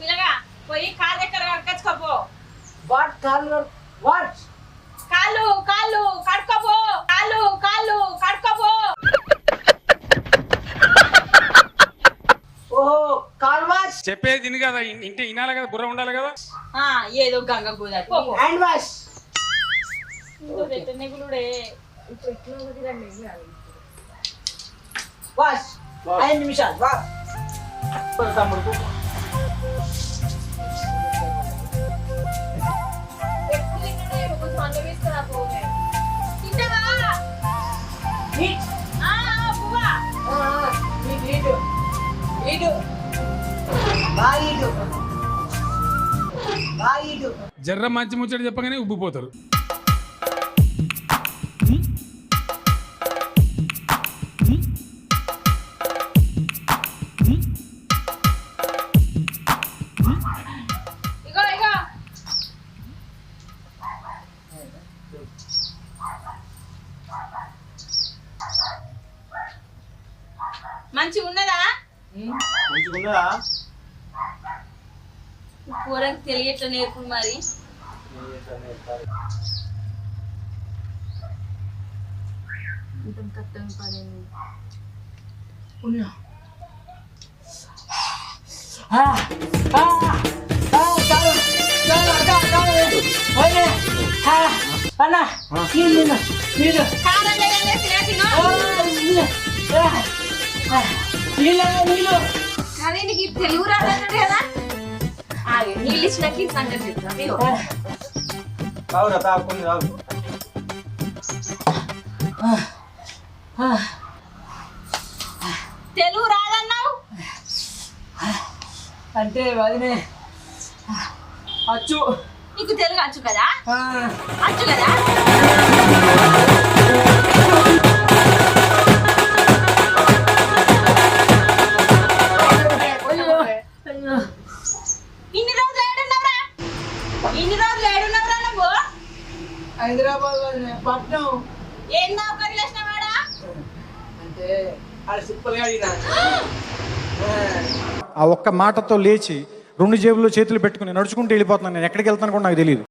పిల్లగా పోయి కాలు ఎక్కడ కడుకొచ్చుకోపో వాట్ కాళ్ళు వాట్? కాళ్ళు కాళ్ళు కడుక్కోపో. కాళ్ళు కాళ్ళు కడుక్కోపో. ఓహో కాల్ వాష్? చెప్పేది తిని కదా ఇంటి వినాలి కదా బుర్ర ఉండాలి కదా. ఆ, ఏదో గంగ గోదావరి పో, పో. Hand wash. వాష్. ఐదు నిమిషాలు వాష్. తమ్ముడు జర్ర మంచి ముచ్చట చెప్పగానే ఉబ్బిపోతారు. మంచిగా ఉన్నదా? మంచిగున్నదా? కూరకు తెలియట్లా నేర్పుడు మరి? ఉన్నా అన్న నీళ్ళు నీళ్ళు. నీళ్ళు నీళ్ళు. అదే నీకు తెలుగు రాదన్నాడు కదా? నీళ్ళు ఇచ్చినాక సంగతి చెప్తాను ఇగో ఆ, తాగురా తాగు కొన్ని తాగు. ఆ, తెలుగు రాదన్నావు? అంటే వదినే. అచ్చు. నీకు తెలుగు వచ్చు కదా? ఆ, వచ్చు కదా? ఇన్ని రోజులు ఏడున్నావురా? ఇన్ని రోజులు ఏడున్నావురా నువ్వు? హైదరాబాద్ పట్నం. ఏం వేసినావాడా అంటే ఆ ఒక్క మాటతో లేచి రెండు జేబుల్లో చేతులు పెట్టుకుని నడుచుకుంటూ వెళ్ళిపోతున్నాను నేను. ఎక్కడికి వెళ్తాను కూడా నాకు తెలియదు